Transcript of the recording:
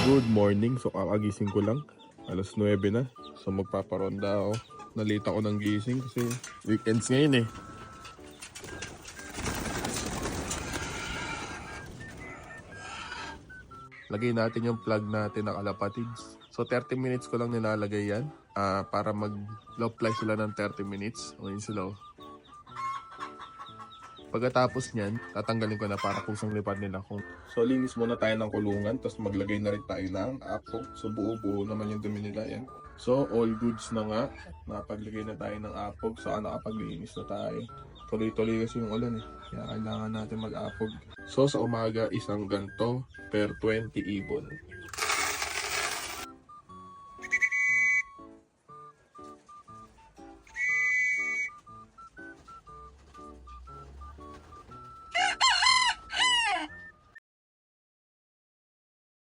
Good morning. So kakagising ko lang. Alas 9 na. So magpaparonda ako. Nalita ko ng gising kasi weekends ngayon eh. Lagay natin yung plug natin na kalapatids. So 30 minutes ko lang nilalagay yan ah, para mag low fly sila ng 30 minutes. O yun sila oh. Pagkatapos niyan, tatanggalin ko na para kusang lipad nila. Kung... So, linis muna tayo ng kulungan, tapos maglagay na rin tayo ng apo. So, buo-buo naman yung dumi nila yan. So, all goods na nga. Napaglagay na tayo ng apog. So, nakapaglinis na tayo. Tuloy-tuloy kasi yung ulan eh. Kaya kailangan natin mag-apog. So, sa umaga, isang ganto per 20 ibon.